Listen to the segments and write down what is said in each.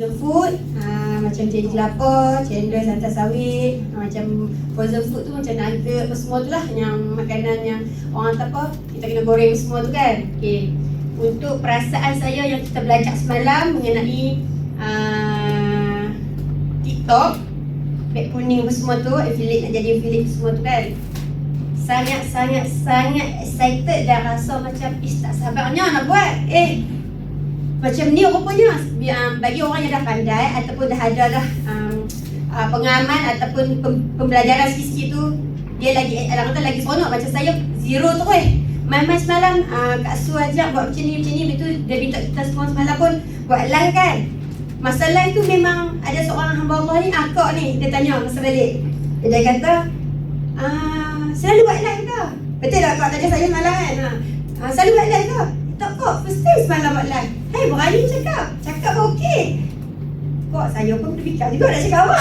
The food uh, macam jadi kelapa, cendol, santan sawit, uh, macam frozen food tu macam nugget apa semua tu lah yang makanan yang orang kata apa kita kena goreng semua tu kan. Okay. Untuk perasaan saya yang kita belajar semalam mengenai uh, TikTok, beg kuning apa semua tu, affiliate nak jadi affiliate semua tu kan. Sangat sangat sangat excited dan rasa macam is tak sabarnya nak buat. Eh, macam ni rupanya um, bagi orang yang dah pandai ataupun dah ada dah um, uh, pengalaman ataupun pem, pembelajaran sikit-sikit tu dia lagi orang kata lagi seronok. Macam saya zero tu eh main-main semalam uh, Kak Su ajak buat macam ni macam ni betul dia minta kita semua semalam pun buat live kan. Masalah itu memang ada seorang hamba Allah ni akak ni dia tanya masa balik. Dia kata ah, selalu buat live ke? Betul tak? Akak tanya saya semalam kan? Ha. Ah, selalu buat live ke? Tak kok first time semalam buat live Hei berani cakap. Cakap pun okey. Kok saya pun terfikir juga nak cakap apa?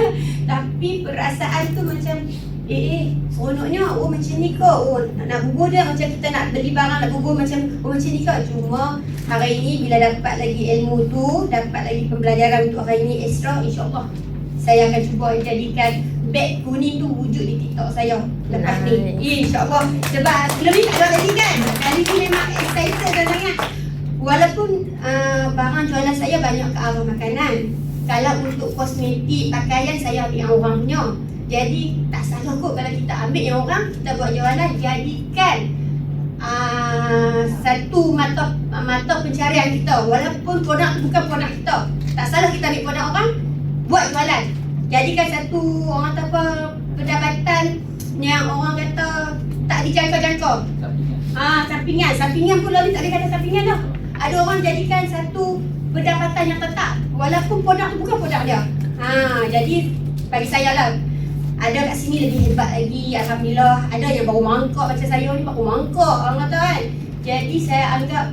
Tapi perasaan tu macam Eh eh seronoknya Oh macam ni kok Oh nak, nak bubur dia. Macam kita nak beli barang Nak bubur macam Oh macam ni kok Cuma hari ini bila dapat lagi ilmu tu Dapat lagi pembelajaran untuk hari ini extra InsyaAllah Saya akan cuba jadikan Beg kuning tu wujud di TikTok saya Lepas ni. InsyaAllah. Sebab sebelum ni tak ada lagi kan? Kali ni memang excited dan sangat. Walaupun uh, barang jualan saya banyak ke arah makanan. Kalau untuk kosmetik, pakaian saya ambil yang orang punya. Jadi tak salah kot kalau kita ambil yang orang Kita buat jualan, jadikan uh, Satu mata mata pencarian kita. Walaupun produk tu bukan produk kita. Tak salah kita ambil produk orang Buat jualan. Jadikan satu orang kata apa Pendapatan yang orang kata tak dijangka-jangka. Ah, sampingan. Sampingan pula ni tak boleh kata sampingan. Ada orang jadikan satu pendapatan yang tetap. Walaupun produk tu bukan produk dia. Ha, jadi bagi saya lah. Ada kat sini lebih hebat lagi. Alhamdulillah. Ada yang baru mangkok macam saya ni baru mangkok. Orang kata kan. Jadi saya anggap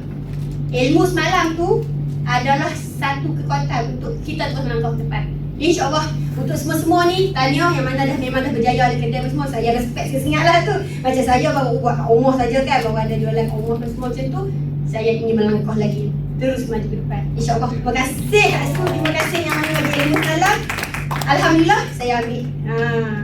ilmu semalam tu adalah satu kekuatan untuk kita terus melangkah ke depan. InsyaAllah untuk semua-semua ni tanya yang mana dah memang dah berjaya di kedai semua saya respect sangat lah tu. Macam saya baru buat kat rumah saja kan baru ada jualan kat rumah semua macam tu. Saya ingin melangkah lagi terus maju ke depan. InsyaAllah. Terima kasih. Terima kasih yang mana bagi ilmu semalam. Alhamdulillah saya ambil. Ha.